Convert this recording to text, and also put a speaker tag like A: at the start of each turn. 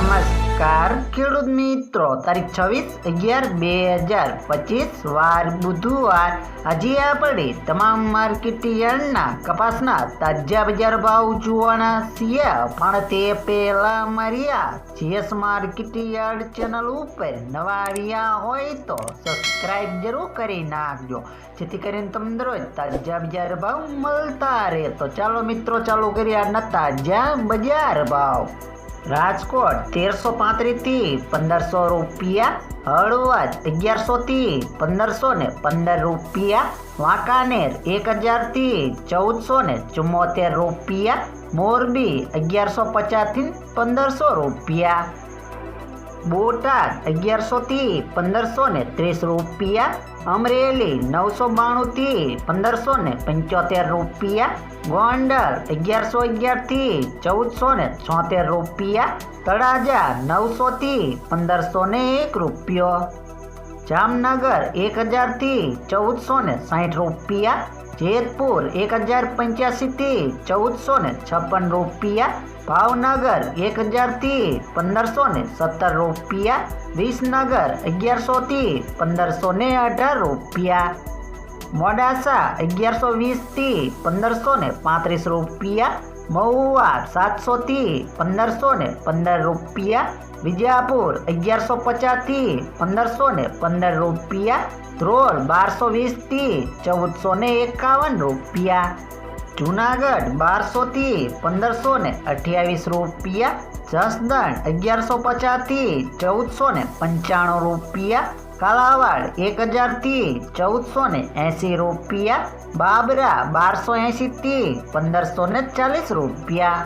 A: નમસ્કાર. ખેડૂત મિત્રો, તારીખ છવ્વીસ અગિયાર બે હજાર પચીસ, વાર બુધવાર. આજે આપણે તમામ માર્કેટ યાર્ડના કપાસના તાજા બજાર ભાવ જોવાના છીએ. પણ તે પહેલા મારી આ જીએસ માર્કેટ યાર્ડ ચેનલ ઉપર નવા આવ્યા હોય તો સબસ્ક્રાઇબ જરૂર કરી નાખજો. જેથી કરીને તમને રોજ તાજા બજાર ભાવ મળતા રહે. તો ચાલો મિત્રો, ચાલુ કરીએ આજના તાજા બજાર ભાવ. રાજકોટ તેરસો પાંત્રીસથી પંદરસો રૂપિયા, હળવદ અગિયારસોથી પંદરસો ને પંદર રૂપિયા, વાંકાનેર એક હજારથી ચૌદસો ને ચુમ્મોતેર રૂપિયા, મોરબી અગિયારસો પચાસથી પંદરસો રૂપિયા. બોટાદ અગિયારસોથી પંદરસો ને ત્રીસ રૂપિયા, અમરેલી નવસો બાણુંથી પંદરસો ને પંચોતેર રૂપિયા, ગોંડલ અગિયારસો અગિયારથી ચૌદસો ને છોતેર રૂપિયા, તળાજા નવસોથી પંદરસો ને એક રૂપિયો, જામનગર એક હજારથી ચૌદસો ને સાઠ રૂપિયા જેતપુર એક હજાર પંચ્યાસીથી ચૌદસો ને છપ્પન રૂપિયા. ભાવનગર, એક હજારથી પંદરસો ને સત્તર રૂપિયા. વિસનગર અગિયારસોથી પંદરસો ને અઢાર રૂપિયા. મોડાસા અગિયારસો વીસથી પંદરસો ને પાંત્રીસ રૂપિયા, મહુવા સાતસોથી પંદરસો ને પંદર રૂપિયા, વિજાપુર અગિયારસો પચાસથી પંદરસો ને પંદર રૂપિયા, ધ્રોલ બારસો વીસથી ચૌદસો ને એકાવન રૂપિયા, જુનાગઢ બારસોથી પંદરસો ને અઠ્યાવીસ રૂપિયા, જસદણ અગિયારસો પચાસથી ચૌદસો ને પંચાણું રૂપિયા કાલાવાડ એક હજારથી ચૌદસો ને એંસી રૂપિયા. બાબરા બારસો એંશીથી પંદરસો ને ચાલીસ રૂપિયા.